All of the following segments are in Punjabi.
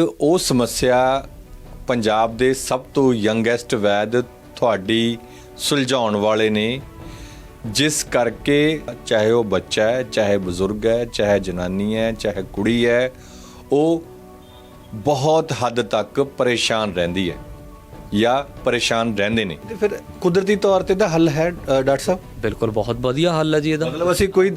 ਉਹ ਸਮੱਸਿਆ ਪੰਜਾਬ ਦੇ ਸਭ ਤੋਂ ਯੰਗੈਸਟ ਵੈਦ ਤੁਹਾਡੀ ਸੁਲਝਾਉਣ ਵਾਲੇ ਨੇ, ਜਿਸ ਕਰਕੇ ਚਾਹੇ ਉਹ ਬੱਚਾ ਹੈ, ਚਾਹੇ ਬਜ਼ੁਰਗ ਹੈ, ਚਾਹੇ ਜਨਾਨੀ ਹੈ, ਚਾਹੇ ਕੁੜੀ ਹੈ, ਉਹ ਬਹੁਤ ਹੱਦ ਤੱਕ ਪਰੇਸ਼ਾਨ ਰਹਿੰਦੀ ਹੈ। ਜਾਂ ਪਰੇਸ਼ਾਨ ਰਹਿੰਦੇ ਨੇ? ਤੇ ਫਿਰ ਕੁਦਰਤੀ ਤੌਰ ਤੇ ਦਾ ਹੱਲ ਹੈ ਅ, ਡਾਕਟਰ ਸਾਹਿਬ? ਬਿਲਕੁਲ ਬਹੁਤ ਵਧੀਆ ਹੱਲ ਹੈ ਜੀ ਇਹਦਾ। ਮਤਲਬ ਅਸੀਂ ਕੋਈ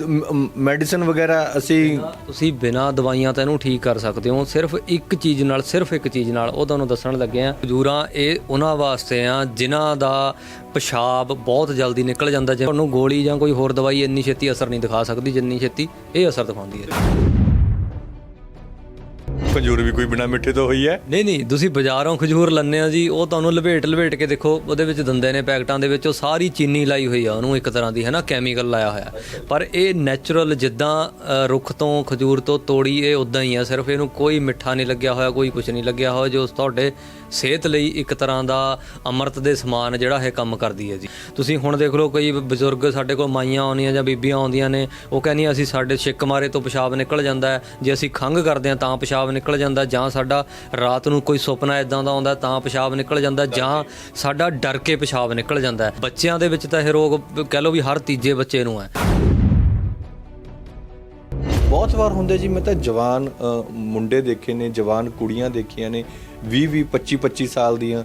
ਮੈਡੀਸਨ ਵਗੈਰਾ ਅਸੀਂ ਤੁਸੀਂ ਬਿਨਾਂ ਦਵਾਈਆਂ ਤਾਂ ਇਹਨੂੰ ਠੀਕ ਕਰ ਸਕਦੇ ਹੋ ਸਿਰਫ ਇੱਕ ਚੀਜ਼ ਨਾਲ ਸਿਰਫ ਇੱਕ ਚੀਜ਼ ਨਾਲ ਉਹ ਤੁਹਾਨੂੰ ਦੱਸਣ ਲੱਗੇ ਆ ਖਜੂਰਾਂ ਇਹ ਉਹਨਾਂ ਵਾਸਤੇ ਆ ਜਿਨ੍ਹਾਂ ਦਾ ਪਿਸ਼ਾਬ ਬਹੁਤ ਜਲਦੀ ਨਿਕਲ ਜਾਂਦਾ ਜੇ ਤੁਹਾਨੂੰ ਗੋਲੀ ਜਾਂ ਕੋਈ ਹੋਰ ਦਵਾਈ ਇੰਨੀ ਛੇਤੀ ਅਸਰ ਨਹੀਂ ਦਿਖਾ ਸਕਦੀ ਜਿੰਨੀ ਛੇਤੀ ਇਹ ਅਸਰ ਦਿਖਾਉਂਦੀ ਹੈ। ਖਜੂਰ ਵੀ ਕੋਈ ਬਿਨਾ ਮਿੱਠੇ ਤੋਂ ਹੋਈ ਹੈ? ਨਹੀਂ ਨਹੀਂ, ਤੁਸੀਂ ਬਾਜ਼ਾਰੋਂ ਖਜੂਰ ਲੰਨੇ ਆ ਜੀ, ਉਹ ਤੁਹਾਨੂੰ ਲਪੇਟ ਲਪੇਟ ਕੇ ਦੇਖੋ, ਉਹਦੇ ਵਿੱਚ ਦਿੰਦੇ ਨੇ ਪੈਕਟਾਂ ਦੇ ਵਿੱਚ, ਉਹ ਸਾਰੀ ਚੀਨੀ ਲਾਈ ਹੋਈ ਆ, ਉਹਨੂੰ ਇੱਕ ਤਰ੍ਹਾਂ ਦੀ ਹੈ ਨਾ ਕੈਮੀਕਲ ਲਾਇਆ ਹੋਇਆ। ਪਰ ਇਹ ਨੈਚੁਰਲ ਜਿੱਦਾਂ ਰੁੱਖ ਤੋਂ, ਖਜੂਰ ਤੋਂ ਤੋੜੀ, ਇਹ ਉਦਾਂ ਹੀ ਆ, ਸਿਰਫ ਇਹਨੂੰ ਕੋਈ ਮਿੱਠਾ ਨਹੀਂ ਲੱਗਿਆ ਹੋਇਆ, ਕੋਈ ਕੁਝ ਨਹੀਂ ਲੱਗਿਆ ਹੋਇਆ, ਜੋ ਤੁਹਾਡੇ ਸਿਹਤ ਲਈ ਇੱਕ ਤਰ੍ਹਾਂ ਦਾ ਅੰਮ੍ਰਿਤ ਦੇ ਸਮਾਨ ਜਿਹੜਾ ਇਹ ਕੰਮ ਕਰਦੀ ਹੈ ਜੀ। ਤੁਸੀਂ ਹੁਣ ਦੇਖ ਲਓ ਕਈ ਬਜ਼ੁਰਗ ਸਾਡੇ ਕੋਲ ਮਾਈਆਂ ਆਉਂਦੀਆਂ ਜਾਂ ਬੀਬੀਆਂ ਆਉਂਦੀਆਂ ਨੇ ਉਹ ਕਹਿੰਦੀਆਂ ਅਸੀਂ ਸਾਡੇ ਛਿੱਕ ਮਾਰੇ ਤੋਂ ਪਿਸ਼ਾਬ ਨਿਕਲ ਜਾਂਦਾ ਹੈ ਜੇ ਅਸੀਂ ਖੰਘ ਕਰਦੇ ਹਾਂ ਤਾਂ ਪਿਸ਼ਾਬ ਨਿਕਲ ਜਾਂਦਾ ਜਾਂ ਸਾਡਾ ਰਾਤ ਨੂੰ ਕੋਈ ਸੁਪਨਾ ਇਦਾਂ ਦਾ ਆਉਂਦਾ ਤਾਂ ਪਿਸ਼ਾਬ ਨਿਕਲ ਜਾਂਦਾ ਜਾਂ ਸਾਡਾ ਡਰ ਕੇ ਪਿਸ਼ਾਬ ਨਿਕਲ ਜਾਂਦਾ ਬੱਚਿਆਂ ਦੇ ਵਿੱਚ ਤਾਂ ਇਹ ਰੋਗ ਕਹਿ ਲਓ ਵੀ ਹਰ ਤੀਜੇ ਬੱਚੇ ਨੂੰ ਹੈ। ਬਹੁਤ ਵਾਰ ਹੁੰਦੇ ਜੀ ਮੈਂ ਤਾਂ ਜਵਾਨ ਮੁੰਡੇ ਦੇਖੇ ਨੇ ਜਵਾਨ ਕੁੜੀਆਂ ਦੇਖੀਆਂ ਨੇ 20 20 25 25 ਸਾਲ ਦੀਆਂ।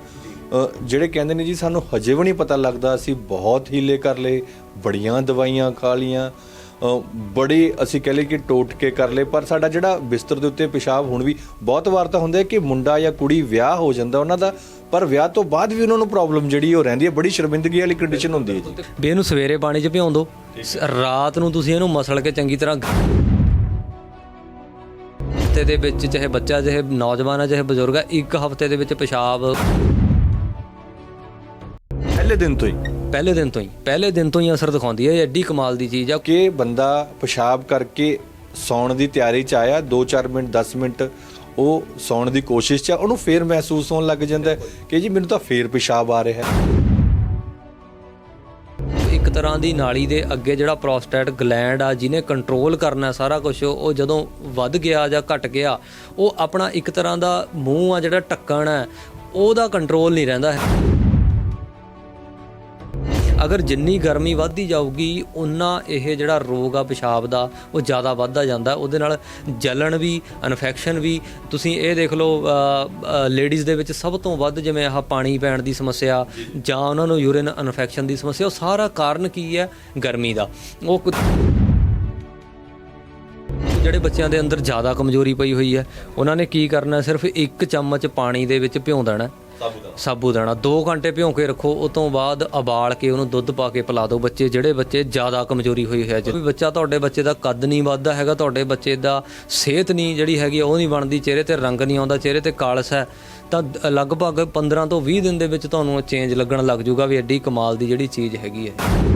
ਜਿਹੜੇ ਕਹਿੰਦੇ ਨੇ ਜੀ ਸਾਨੂੰ ਹਜੇ ਵੀ ਨਹੀਂ ਪਤਾ ਲੱਗਦਾ ਅਸੀਂ ਬਹੁਤ ਹੀਲੇ ਕਰ ਲਏ ਬੜੀਆਂ ਦਵਾਈਆਂ ਖਾ ਲੀਆਂ। ਅ, ਬੜੇ ਅਸੀਂ ਕਹ ਲਏ ਕਿ ਟੋਟਕੇ ਕਰ ਲਏ ਪਰ ਸਾਡਾ ਜਿਹੜਾ ਬਿਸਤਰ ਦੇ ਉੱਤੇ ਪਿਸ਼ਾਬ ਹੁਣ ਵੀ ਬਹੁਤ ਵਾਰ ਤਾਂ ਹੁੰਦਾ ਹੈ ਕਿ ਮੁੰਡਾ ਜਾਂ ਕੁੜੀ ਵਿਆਹ ਹੋ ਜਾਂਦਾ ਉਹਨਾਂ ਦਾ ਪਰ ਵਿਆਹ ਤੋਂ ਬਾਅਦ ਵੀ ਉਹਨਾਂ ਨੂੰ ਪ੍ਰੋਬਲਮ ਜਿਹੜੀ ਉਹ ਰਹਿੰਦੀ ਹੈ ਬੜੀ ਸ਼ਰਮਿੰਦਗੀ ਵਾਲੀ ਕੰਡੀਸ਼ਨ ਹੁੰਦੀ ਹੈ ਜੀ। ਵੀ ਇਹਨੂੰ ਸਵੇਰੇ ਪਾਣੀ 'ਚ ਭਿਉਂ ਦਿਓ ਰਾਤ ਨੂੰ ਤੁਸੀਂ ਇਹਨੂੰ ਮਸਲ ਕੇ ਚੰਗੀ ਤਰ੍ਹਾਂ ਹਫ਼ਤੇ ਦੇ ਵਿੱਚ ਚਾਹੇ ਬੱਚਾ ਚਾਹੇ ਨੌਜਵਾਨ ਹੈ ਚਾਹੇ ਬਜ਼ੁਰਗ ਹੈ ਇੱਕ ਹਫ਼ਤੇ ਦੇ ਵਿੱਚ ਪਿਸ਼ਾਬ ਪਹਿਲੇ ਦਿਨ ਤੋਂ ਹੀ। ਪਹਿਲੇ ਦਿਨ ਤੋਂ ਹੀ ਪਹਿਲੇ ਦਿਨ ਤੋਂ ਹੀ ਅਸਰ ਦਿਖਾਉਂਦੀ ਹੈ ਇਹ ਐਡੀ ਕਮਾਲ ਦੀ ਚੀਜ਼ ਆ। ਕਿ ਬੰਦਾ ਪਿਸ਼ਾਬ ਕਰਕੇ ਸੌਣ ਦੀ ਤਿਆਰੀ ਚ ਆਇਆ 2-4 ਮਿੰਟ 10 ਮਿੰਟ ਉਹ ਸੌਣ ਦੀ ਕੋਸ਼ਿਸ਼ ਚ ਉਹਨੂੰ ਫੇਰ ਮਹਿਸੂਸ ਹੋਣ ਲੱਗ ਜਾਂਦਾ ਕਿ ਜੀ ਮੈਨੂੰ ਤਾਂ ਫੇਰ ਪਿਸ਼ਾਬ ਆ ਰਿਹਾ ਹੈ। ਤਰ੍ਹਾਂ ਦੀ ਨਾਲੀ ਦੇ ਅੱਗੇ ਜਿਹੜਾ ਪ੍ਰੋਸਟੇਟ ਗਲੈਂਡ ਆ, ਜਿਹਨੇ ਕੰਟਰੋਲ ਕਰਨਾ ਸਾਰਾ ਕੁਝ ਉਹ ਜਦੋਂ ਵੱਧ ਗਿਆ ਜਾਂ ਘਟ ਗਿਆ, ਉਹ ਆਪਣਾ ਇੱਕ ਤਰ੍ਹਾਂ ਦਾ ਮੂੰਹ ਆ ਜਿਹੜਾ ਢੱਕਣ ਹੈ ਉਹਦਾ ਕੰਟਰੋਲ ਨਹੀਂ ਰਹਿੰਦਾ ਹੈ ਅਗਰ ਜਿੰਨੀ ਗਰਮੀ ਵੱਧਦੀ ਜਾਊਗੀ, ਉਨਾ ਇਹ ਜਿਹੜਾ ਰੋਗ ਆ, ਪਿਸ਼ਾਬ ਦਾ, ਉਹ ਜ਼ਿਆਦਾ ਵੱਧਦਾ ਜਾਂਦਾ। ਉਹਦੇ ਨਾਲ ਜਲਣ ਵੀ ਇਨਫੈਕਸ਼ਨ ਵੀ, ਤੁਸੀਂ ਇਹ ਦੇਖ ਲਓ ਲੇਡੀਜ਼ ਦੇ ਵਿੱਚ ਸਭ ਤੋਂ ਵੱਧ ਜਿਵੇਂ ਆਹ ਪਾਣੀ ਪੈਣ ਦੀ ਸਮੱਸਿਆ ਜਾਂ ਉਹਨਾਂ ਨੂੰ ਯੂਰਿਨ ਇਨਫੈਕਸ਼ਨ ਦੀ ਸਮੱਸਿਆ, ਉਹ ਸਾਰਾ ਕਾਰਨ ਕੀ ਹੈ? ਗਰਮੀ ਦਾ। ਉਹ ਜਿਹੜੇ ਬੱਚਿਆਂ ਦੇ ਅੰਦਰ ਜ਼ਿਆਦਾ ਕਮਜ਼ੋਰੀ ਪਈ ਹੋਈ ਹੈ, ਉਹਨਾਂ ਨੇ ਕੀ ਕਰਨਾ, ਸਿਰਫ ਇੱਕ ਚਮਚ ਪਾਣੀ ਦੇ ਵਿੱਚ ਭਿਉਂ ਦੇਣਾ। ਸਾਬੂ ਦਾਣਾ। 2 ਘੰਟੇ ਭਿਉਂ ਕੇ ਰੱਖੋ ਉਸ ਤੋਂ ਬਾਅਦ ਉਬਾਲ ਕੇ ਉਹਨੂੰ ਦੁੱਧ ਪਾ ਕੇ ਪਿਲਾ ਦਿਓ। ਬੱਚੇ, ਜਿਹੜੇ ਬੱਚੇ ਜ਼ਿਆਦਾ ਕਮਜ਼ੋਰੀ ਹੋਈ ਹੈ ਜੇ ਬੱਚਾ ਤੁਹਾਡੇ ਬੱਚੇ ਦਾ ਕੱਦ ਨਹੀਂ ਵੱਧਦਾ ਹੈਗਾ, ਤੁਹਾਡੇ ਬੱਚੇ ਦਾ ਸਿਹਤ ਨਹੀਂ ਜਿਹੜੀ ਹੈਗੀ, ਉਹ ਨਹੀਂ ਬਣਦੀ, ਚਿਹਰੇ ਤੇ ਰੰਗ ਨਹੀਂ ਆਉਂਦਾ, ਚਿਹਰੇ ਤੇ ਕਾਲਸ ਹੈ, ਤਾਂ ਲਗਭਗ 15 ਤੋਂ 20 ਦਿਨ ਦੇ ਵਿੱਚ ਤੁਹਾਨੂੰ ਚੇਂਜ ਲੱਗਣ ਲੱਗ ਜਾਊਗਾ ਵੀ ਐਡੀ ਕਮਾਲ ਦੀ ਜਿਹੜੀ ਚੀਜ਼ ਹੈਗੀ ਹੈ।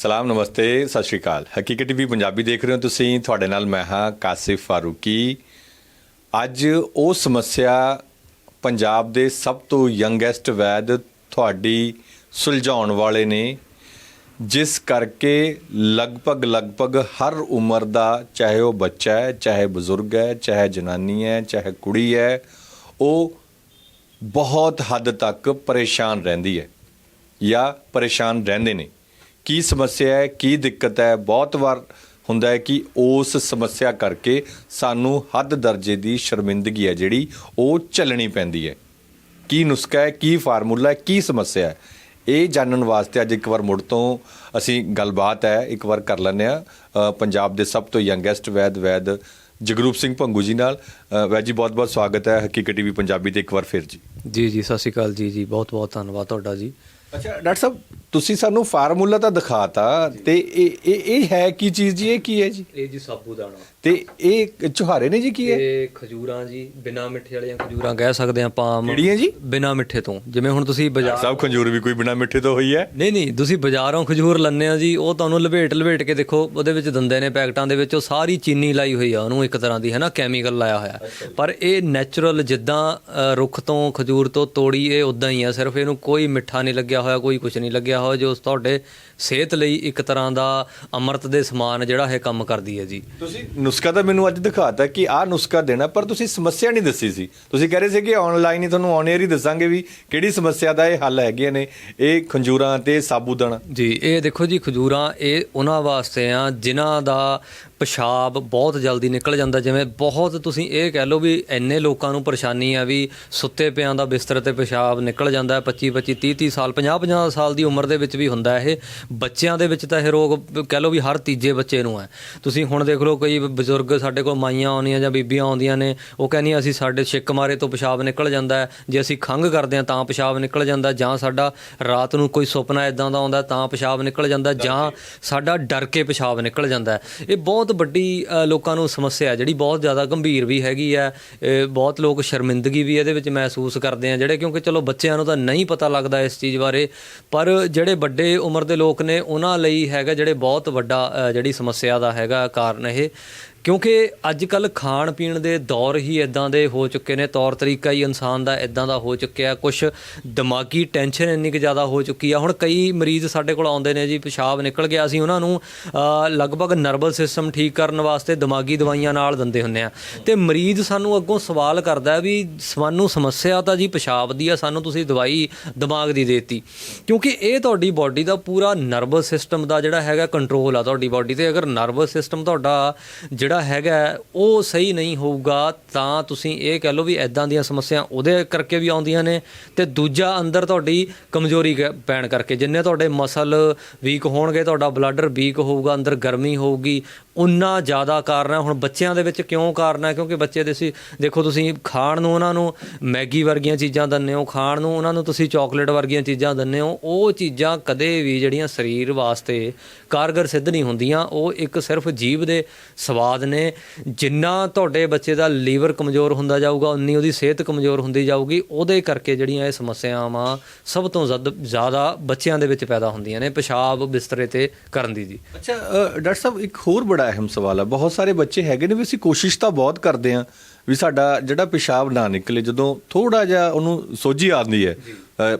ਸਲਾਮ, ਨਮਸਤੇ, ਸਤਿ ਸ਼੍ਰੀ ਅਕਾਲ। ਹਕੀਕਤ ਟੀਵੀ ਪੰਜਾਬੀ ਦੇਖ ਰਹੇ ਹੋ ਤੁਸੀਂ। ਤੁਹਾਡੇ ਨਾਲ ਮੈਂ ਹਾਂ ਕਾਸਿਫ ਫਾਰੂਕੀ। ਅੱਜ ਉਹ ਸਮੱਸਿਆ ਪੰਜਾਬ ਦੇ ਸਭ ਤੋਂ ਯੰਗੈਸਟ ਵੈਦ ਤੁਹਾਡੀ ਸੁਲਝਾਉਣ ਵਾਲੇ ਨੇ, ਜਿਸ ਕਰਕੇ ਲਗਭਗ ਲਗਭਗ ਹਰ ਉਮਰ ਦਾ, ਚਾਹੇ ਉਹ ਬੱਚਾ ਹੈ, ਚਾਹੇ ਬਜ਼ੁਰਗ ਹੈ, ਚਾਹੇ ਜਨਾਨੀ ਹੈ, ਚਾਹੇ ਕੁੜੀ ਹੈ, ਉਹ ਬਹੁਤ ਹੱਦ ਤੱਕ ਪਰੇਸ਼ਾਨ ਰਹਿੰਦੀ ਹੈ ਜਾਂ ਪਰੇਸ਼ਾਨ ਰਹਿੰਦੇ ਨੇ। ਕੀ ਸਮੱਸਿਆ ਹੈ, ਕੀ ਦਿੱਕਤ ਹੈ? ਬਹੁਤ ਵਾਰ ਹੁੰਦਾ ਹੈ ਕਿ ਉਸ ਸਮੱਸਿਆ ਕਰਕੇ ਸਾਨੂੰ ਹੱਦ ਦਰਜੇ ਦੀ ਸ਼ਰਮਿੰਦਗੀ ਹੈ ਜਿਹੜੀ ਉਹ ਚੱਲਣੀ ਪੈਂਦੀ ਹੈ। ਕੀ ਨੁਸਖਾ ਹੈ, ਕੀ ਫਾਰਮੂਲਾ ਹੈ, ਕੀ ਸਮੱਸਿਆ ਹੈ? ਇਹ ਜਾਣਨ ਵਾਸਤੇ ਅੱਜ ਇੱਕ ਵਾਰ ਮੁੜ ਤੋਂ ਅਸੀਂ ਗੱਲਬਾਤ ਹੈ, ਇੱਕ ਵਾਰ ਕਰ ਲੈਂਦੇ ਆ ਪੰਜਾਬ ਦੇ ਸਭ ਤੋਂ ਯੰਗੈਸਟ ਵੈਦ ਵੈਦ ਜਗਰੂਪ ਸਿੰਘ ਭੰਗੂ ਜੀ ਨਾਲ। ਵੈਦ ਜੀ, ਬਹੁਤ ਬਹੁਤ ਸਵਾਗਤ ਹੈ ਹਕੀਕਤ ਟੀਵੀ ਪੰਜਾਬੀ ਤੇ ਇੱਕ ਵਾਰ ਫਿਰ ਜੀ। ਜੀ ਜੀ, ਸਤਿ ਸ਼੍ਰੀ ਅਕਾਲ ਜੀ ਜੀ, ਬਹੁਤ ਬਹੁਤ ਧੰਨਵਾਦ ਤੁਹਾਡਾ ਜੀ। ਅੱਛਾ, ਡਾਕਟਰ ਸਾਹਿਬ, ਤੁਸੀਂ ਸਾਨੂੰ ਫਾਰਮੂਲਾ ਤਾਂ ਦਿਖਾਤਾ ਤੇ ਇਹ ਇਹ ਇਹ ਹੈ ਕੀ ਚੀਜ਼ ਜੀ? ਇਹ ਕੀ ਹੈ ਜੀ? ਇਹ ਜੀ ਸਾਬੂ ਦਾਣਾ ਤੇ ਇਹ ਚੁਹਾਰੇ ਨੇ ਜੀ ਕੀ ਹੈ? ਇਹ ਖਜੂਰਾਂ ਜੀ ਬਿਨਾ ਮਿੱਠੇ ਵਾਲੀਆਂ ਖਜੂਰਾਂ ਕਹਿ ਸਕਦੇ ਆਪਾਂ ਆਮ। ਕਿਹੜੀਆਂ ਜੀ? ਬਿਨਾ ਮਿੱਠੇ ਤੋਂ। ਜਿਵੇਂ ਹੁਣ ਤੁਸੀਂ ਬਾਜ਼ਾਰ ਸਭ ਖੰਜੂਰ ਵੀ ਕੋਈ ਬਿਨਾ ਮਿੱਠੇ ਤੋਂ ਹੋਈ ਹੈ? ਨਹੀਂ ਨਹੀਂ ਤੁਸੀਂ ਬਾਜ਼ਾਰੋਂ ਖਜੂਰ ਲੰਨੇ ਆ ਜੀ ਉਹ ਤੁਹਾਨੂੰ ਲਪੇਟ ਲਪੇਟ ਕੇ ਦੇਖੋ ਉਹਦੇ ਵਿੱਚ ਦਿੰਦੇ ਨੇ ਪੈਕਟਾਂ ਦੇ ਵਿੱਚ ਉਹ ਸਾਰੀ ਚੀਨੀ ਲਾਈ ਹੋਈ ਆ ਉਹਨੂੰ ਇੱਕ ਤਰ੍ਹਾਂ ਦੀ ਹੈ ਨਾ ਕੈਮੀਕਲ ਲਾਇਆ ਹੋਇਆ। ਪਰ ਇਹ ਨੈਚੁਰਲ ਜਿੱਦਾਂ ਅ, ਰੁੱਖ ਤੋਂ ਖਜੂਰ ਤੋਂ ਤੋੜੀ ਇਹ ਉਦਾਂ ਹੀ ਆ ਸਿਰਫ ਇਹਨੂੰ ਕੋਈ ਮਿੱਠਾ ਨਹੀਂ ਲੱਗਿਆ ਲੱਗਿਆ ਹੋਇਆ ਕੋਈ ਕੁਝ ਨਹੀਂ ਲੱਗਿਆ ਹੋਇਆ ਜੋ ਤੁਹਾਡੇ ਸਿਹਤ ਲਈ ਇੱਕ ਤਰ੍ਹਾਂ ਦਾ ਅੰਮ੍ਰਿਤ ਦੇ ਸਮਾਨ ਜਿਹੜਾ ਇਹ ਕੰਮ ਕਰਦੀ ਹੈ ਜੀ। ਤੁਸੀਂ ਨੁਸਖਾ ਤਾਂ ਮੈਨੂੰ ਅੱਜ ਦਿਖਾਤਾ ਕਿ ਆਹ ਨੁਸਖਾ ਦੇਣਾ, ਪਰ ਤੁਸੀਂ ਸਮੱਸਿਆ ਨਹੀਂ ਦੱਸੀ ਸੀ। ਤੁਸੀਂ ਕਹਿ ਰਹੇ ਸੀ ਕਿ ਆਨਲਾਈਨ ਹੀ ਤੁਹਾਨੂੰ ਔਨ 에ਅਰ ਹੀ ਦੱਸਾਂਗੇ ਵੀ ਕਿਹੜੀ ਸਮੱਸਿਆ ਦਾ ਇਹ ਹੱਲ ਹੈਗੇ ਨੇ, ਇਹ ਖੰਜੂਰਾਂ ਤੇ ਸਾਬੂਦਾਨਾ ਜੀ, ਇਹ ਦੇਖੋ ਜੀ, ਖਜੂਰਾਂ, ਇਹ ਉਹਨਾਂ ਵਾਸਤੇ ਆ ਜਿਨ੍ਹਾਂ ਦਾ ਪਿਸ਼ਾਬ ਬਹੁਤ ਜਲਦੀ ਨਿਕਲ ਜਾਂਦਾ, ਜਿਵੇਂ ਬਹੁਤ ਤੁਸੀਂ ਇਹ ਕਹਿ ਲਓ ਵੀ ਇੰਨੇ ਲੋਕਾਂ ਨੂੰ ਪਰੇਸ਼ਾਨੀ ਆ ਵੀ ਸੁੱਤੇ ਪਿਆਂ ਦਾ ਬਿਸਤਰ ਤੇ ਪਿਸ਼ਾਬ ਨਿਕਲ ਜਾਂਦਾ ਹੈ 25 25 30 30 ਸਾਲ 50 50 ਸਾਲ ਦੀ ਉਮਰ ਦੇ ਵਿੱਚ ਵੀ ਹੁੰਦਾ ਇਹ। ਬੱਚਿਆਂ ਦੇ ਵਿੱਚ ਤਾਂ ਇਹ ਰੋਗ ਕਹਿ ਲਓ ਵੀ ਹਰ ਤੀਜੇ ਬੱਚੇ ਨੂੰ ਹੈ। ਤੁਸੀਂ ਹੁਣ ਦੇਖ ਲਓ ਕਈ ਬਜ਼ੁਰਗ ਸਾਡੇ ਕੋਲ ਮਾਈਆਂ ਆਉਂਦੀਆਂ ਜਾਂ ਬੀਬੀਆਂ ਆਉਂਦੀਆਂ ਨੇ, ਉਹ ਕਹਿੰਦੀਆਂ ਅਸੀਂ ਸਾਡੇ ਛਿੱਕ ਮਾਰੇ ਤੋਂ ਪਿਸ਼ਾਬ ਨਿਕਲ ਜਾਂਦਾ ਹੈ। ਜੇ ਅਸੀਂ ਖੰਘ ਕਰਦੇ ਹਾਂ ਤਾਂ ਪਿਸ਼ਾਬ ਨਿਕਲ ਜਾਂਦਾ ਜਾਂ ਸਾਡਾ ਰਾਤ ਨੂੰ ਕੋਈ ਸੁਪਨਾ ਇਦਾਂ ਦਾ ਆਉਂਦਾ ਤਾਂ ਪਿਸ਼ਾਬ ਨਿਕਲ ਜਾਂਦਾ, ਜਾਂ ਸਾਡਾ ਡਰ ਕੇ ਪਿਸ਼ਾਬ ਨਿਕਲ ਜਾਂਦਾ ਇਹ ਬਹੁਤ ਬਹੁਤ ਵੱਡੀ ਲੋਕਾਂ ਨੂੰ ਸਮੱਸਿਆ ਜਿਹੜੀ ਬਹੁਤ ਜ਼ਿਆਦਾ ਗੰਭੀਰ ਵੀ ਹੈਗੀ ਹੈ ਬਹੁਤ ਲੋਕ ਸ਼ਰਮਿੰਦਗੀ ਵੀ ਇਹਦੇ ਵਿੱਚ ਮਹਿਸੂਸ ਕਰਦੇ ਆ, ਜਿਹੜੇ ਕਿਉਂਕਿ ਚਲੋ ਬੱਚਿਆਂ ਨੂੰ ਤਾਂ ਨਹੀਂ ਪਤਾ ਲੱਗਦਾ ਇਸ ਚੀਜ਼ ਬਾਰੇ, ਪਰ ਜਿਹੜੇ ਵੱਡੇ ਉਮਰ ਦੇ ਲੋਕ ਨੇ, ਉਹਨਾਂ ਲਈ ਹੈਗਾ ਜਿਹੜੇ ਬਹੁਤ ਵੱਡਾ ਜਿਹੜੀ ਸਮੱਸਿਆ ਦਾ ਹੈਗਾ ਕਾਰਨ ਇਹ। ਕਿਉਂਕਿ ਅੱਜ ਕੱਲ ਖਾਣ ਪੀਣ ਦੇ ਦੌਰ ਹੀ ਇਦਾਂ ਦੇ ਹੋ ਚੁੱਕੇ ਨੇ, ਤੌਰ ਤਰੀਕਾ ਹੀ ਇਨਸਾਨ ਦਾ ਇਦਾਂ ਦਾ ਹੋ ਚੁੱਕਿਆ ਕੁਝ ਦਿਮਾਗੀ ਟੈਨਸ਼ਨ ਇੰਨੀ ਕੁ ਜ਼ਿਆਦਾ ਹੋ ਚੁੱਕੀ ਆ। ਹੁਣ ਕਈ ਮਰੀਜ਼ ਸਾਡੇ ਕੋਲ ਆਉਂਦੇ ਨੇ ਜੀ, ਪਿਸ਼ਾਬ ਨਿਕਲ ਗਿਆ, ਅਸੀਂ ਉਹਨਾਂ ਨੂੰ ਲਗਭਗ ਨਰਵਸ ਸਿਸਟਮ ਠੀਕ ਕਰਨ ਵਾਸਤੇ ਦਿਮਾਗੀ ਦਵਾਈਆਂ ਨਾਲ ਦਿੰਦੇ ਹੁੰਦੇ ਆ। ਤੇ ਮਰੀਜ਼ ਸਾਨੂੰ ਅੱਗੋਂ ਸਵਾਲ ਕਰਦਾ ਵੀ, ਸਾਨੂੰ ਸਮੱਸਿਆ ਤਾਂ ਜੀ ਪਿਸ਼ਾਬ ਦੀ ਆ, ਸਾਨੂੰ ਤੁਸੀਂ ਦਵਾਈ ਦਿਮਾਗ ਦੀ ਦੇਤੀ। ਕਿਉਂਕਿ ਇਹ ਤੁਹਾਡੀ ਬਾਡੀ ਦਾ ਪੂਰਾ ਨਰਵਸ ਸਿਸਟਮ ਦਾ ਜਿਹੜਾ ਹੈਗਾ ਕੰਟਰੋਲ ਆ, ਤੁਹਾਡੀ ਬਾਡੀ ਤੇ ਅਗਰ ਨਰਵਸ ਸਿਸਟਮ ਤੁਹਾਡਾ ਜਿਹੜਾ ਹੈਗਾ ਉਹ ਸਹੀ ਨਹੀਂ ਹੋਊਗਾ, ਤਾਂ ਤੁਸੀਂ ਇਹ ਕਹਿ ਲਓ ਵੀ ਐਦਾਂ ਦੀਆਂ ਸਮੱਸਿਆ ਉਹਦੇ ਕਰਕੇ ਵੀ ਆਉਂਦੀਆਂ ਨੇ ਤੇ ਦੂਜਾ ਅੰਦਰ ਤੁਹਾਡੀ ਕਮਜ਼ੋਰੀ ਕ- ਪੈਣ ਕਰਕੇ, ਜਿੰਨੇ ਤੁਹਾਡੇ ਮਸਲ ਵੀਕ ਹੋਣਗੇ, ਤੁਹਾਡਾ ਬਲੱਡਰ ਵੀਕ ਹੋਊਗਾ, ਅੰਦਰ ਗਰਮੀ ਹੋਊਗੀ, ਉਨਾ ਜ਼ਿਆਦਾ ਕਾਰਨ ਹੈ। ਹੁਣ ਬੱਚਿਆਂ ਦੇ ਵਿੱਚ ਕਿਉਂ ਕਾਰਨ ਹੈ? ਕਿਉਂਕਿ ਬੱਚੇ ਦੇ ਸੀ, ਦੇਖੋ ਤੁਸੀਂ ਖਾਣ ਨੂੰ ਉਹਨਾਂ ਨੂੰ ਮੈਗੀ ਵਰਗੀਆਂ ਚੀਜ਼ਾਂ ਦਿੰਦੇ ਹੋ, ਖਾਣ ਨੂੰ ਉਹਨਾਂ ਨੂੰ ਤੁਸੀਂ ਚਾਕਲੇਟ ਵਰਗੀਆਂ ਚੀਜ਼ਾਂ ਦਿੰਦੇ ਹੋ, ਉਹ ਚੀਜ਼ਾਂ ਕਦੇ ਵੀ ਜਿਹੜੀਆਂ ਸਰੀਰ ਵਾਸਤੇ ਕਾਰਗਰ ਸਿੱਧ ਨਹੀਂ ਹੁੰਦੀਆਂ, ਉਹ ਇੱਕ ਸਿਰਫ ਜੀਭ ਦੇ ਸਵਾਦ ਨੇ ਜਿੰਨਾ ਤੁਹਾਡੇ ਬੱਚੇ ਦਾ ਲੀਵਰ ਕਮਜ਼ੋਰ ਹੁੰਦਾ ਜਾਊਗਾ ਉਨੀ ਉਹਦੀ ਸਿਹਤ ਕਮਜ਼ੋਰ ਹੁੰਦੀ ਜਾਊਗੀ। ਉਹਦੇ ਕਰਕੇ ਜਿਹੜੀਆਂ ਇਹ ਸਮੱਸਿਆਵਾਂ ਸਭ ਤੋਂ ਜ਼ਿਆਦ- ਬੱਚਿਆਂ ਦੇ ਵਿੱਚ ਪੈਦਾ ਹੁੰਦੀਆਂ ਨੇ ਪਿਸ਼ਾਬ ਬਿਸਤਰੇ ਤੇ ਕਰਨ ਦੀ ਜੀ। ਅੱਛਾ ਡਾਕਟਰ ਸਾਹਿਬ ਇੱਕ ਹੋਰ ਬੜਾ ਅਹਿਮ ਸਵਾਲ ਹੈ ਬਹੁਤ ਸਾਰੇ ਬੱਚੇ ਹੈਗੇ ਨੇ ਵੀ ਅਸੀਂ ਕੋਸ਼ਿਸ਼ ਤਾਂ ਬਹੁਤ ਕਰਦੇ ਹਾਂ ਵੀ ਸਾਡਾ ਜਿਹੜਾ ਪਿਸ਼ਾਬ ਨਾ ਨਿਕਲੇ ਜਦੋਂ ਥੋੜਾ ਜਿਹਾ ਉਹਨੂੰ ਸੋਝੀ ਆਉਂਦੀ ਹੈ।